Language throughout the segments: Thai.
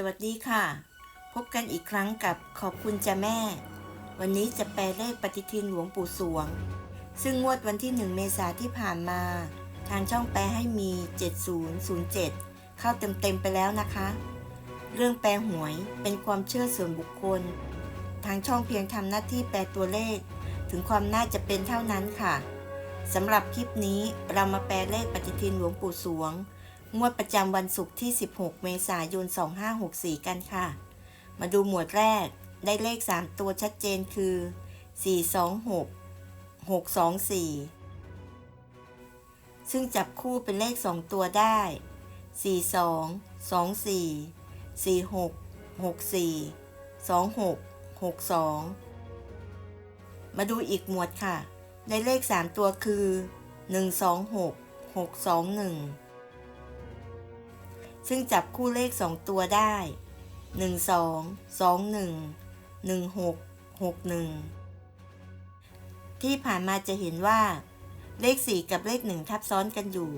สวัสดีค่ะ พบกันอีกครั้งกับขอบคุณจ้ะแม่ วันนี้จะแปลเลขปฏิทินหลวงปู่สวง ซึ่งงวดวันที่ 1 เมษาที่ผ่านมา ทางช่องแปลให้มี 7007 เข้าเต็มๆไปแล้วนะคะ เรื่องแปลหวยเป็นความเชื่อส่วนบุคคล ทางช่องเพียงทำหน้าที่แปลตัวเลข ถึงความน่าจะเป็นเท่านั้นค่ะสำหรับคลิปนี้เรามาแปลเลขปฏิทินหลวงปู่สวง งวดประจำวันศุกร์ที่ 16 เมษายน 2564 กันค่ะ มาดูหมวดแรก ได้เลข 3 ตัวชัดเจนคือ 426 624 ซึ่งจับคู่เป็นเลข 2 ตัวได้ 42 24 46 64 26 62 มาดูอีกหมวดค่ะ ได้เลข 3 ตัวคือ 126 621 ซึ่งจับคู่เลข 2 ตัวได้ 1 2 2 1 1 6 6 1 ที่ผ่านมาจะเห็นว่า เลข 4 กับเลข 1 ทับซ้อนกันอยู่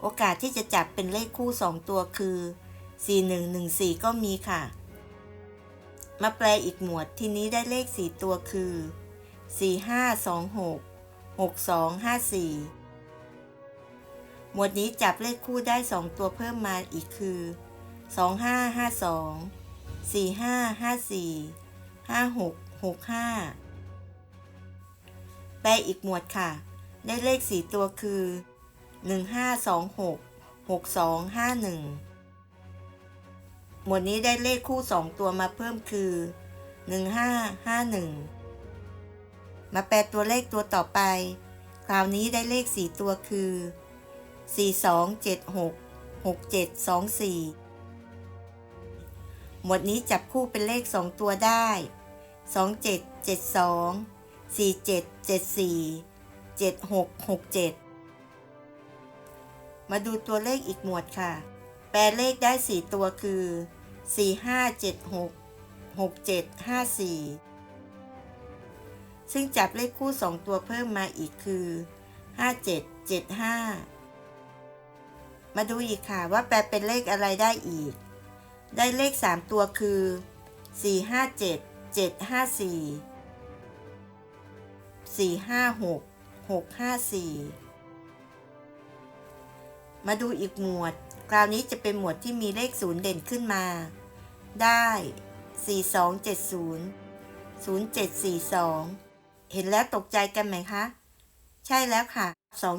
โอกาสที่จะจับเป็นเลขคู่ 2 ตัวคือ 4 1 1 4 ก็มีค่ะ มาแปลอีกหมวดทีนี้ได้เลข 4 ตัวคือ 4 5 2 6 6 2 5 4 หมวดนี้จับเลขคู่ได้ 2 ตัวเพิ่มมาอีกคือ 2 5 5 2 4 5 5 4 5 6 6 5 แปลอีกหมวดค่ะ ได้เลข 4 ตัวคือ 1 5 2 6 6 2 5 1 หมวดนี้ได้เลขคู่ 2 ตัวมาเพิ่มคือ 1 5 5 1 มาแปลตัวเลขตัวต่อไป คราวนี้ได้เลข 4 ตัวคือ 4276-6724 หมวดนี้จับคู่เป็นเลข 2 ตัวได้ 2772 4774 7667 มาดูตัวเลขอีกหมวดค่ะ แปลเลขได้ 4 ตัวคือ 4576 6754 ซึ่งจับเลขคู่ 2 ตัวเพิ่มมาอีกคือ 5775 มาดูอีกค่ะว่าแปลเป็นเลขอะไรได้อีก ได้เลข 3 ตัวคือ 457 754 456 654 มาดูอีกหมวด คราวนี้จะเป็นหมวดที่มีเลขศูนย์เด่นขึ้นมา ได้ 4270 0742 เห็นแล้วตกใจกันไหมคะ ใช่แล้วค่ะ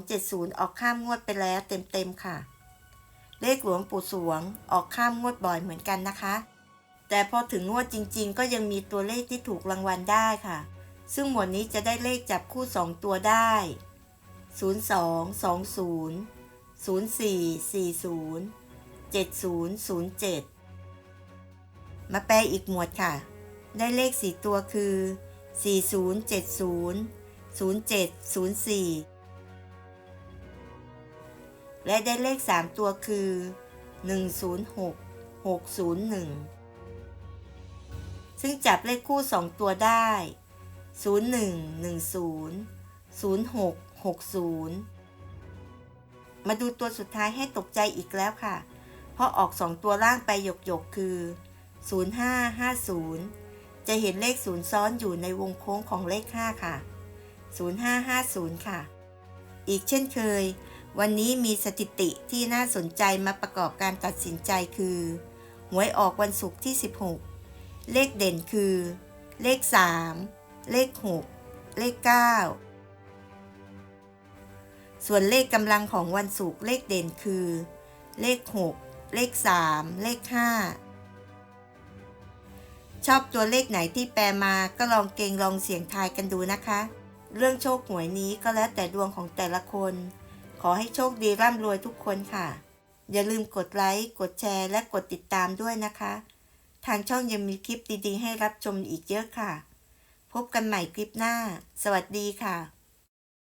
270 ออกข้ามงวดไปแล้วเต็มๆค่ะ เลขหลวงปู่สวง ออกข้ามงวดบ่อยเหมือนกันนะคะ แต่พอถึงงวดจริงๆ ก็ยังมีตัวเลขที่ถูกรางวัลได้ค่ะ ซึ่งหมวดนี้จะได้เลขจับคู่ 2 ตัวได้ 02 20 04 40 7007 มาแปลอีกหมวดค่ะ ได้เลข 4 ตัวคือ 4070 0704 และได้เลข 3 ตัวคือ 106 601 ซึ่งจับเลขคู่ 2 ตัวได้ 0110 0660 มาดูตัวสุดท้ายให้ตกใจอีกแล้วค่ะ เพราะออก 2 ตัวล่างไปหยกๆคือ 0550 จะเห็นเลข 0 ซ้อนอยู่ในวงโค้งของเลข 5 ค่ะ 0550 ค่ะ อีกเช่นเคย วันนี้มีสถิติที่น่าสนใจมาประกอบการตัดสินใจคือ หวยออกวันศุกร์ที่ 16 เลขเด่นคือ เลข 3 เลข 6 เลข 9 ส่วนเลขกำลังของวันศุกร์เลขเด่นคือ เลข 6 เลข 3 เลข 5 ชอบตัวเลขไหนที่แปลมาก็ลองเกงลองเสียงทายกันดูนะคะ เรื่องโชคหวยนี้ก็แล้วแต่ดวงของแต่ละคน ขอให้โชคดีร่ำรวยทุกคนค่ะ อย่าลืมกดไลค์ กดแชร์ และกดติดตามด้วยนะคะ ทางช่องยังมีคลิปดีๆ ให้รับชมอีกเยอะค่ะ พบกันใหม่คลิปหน้า สวัสดีค่ะ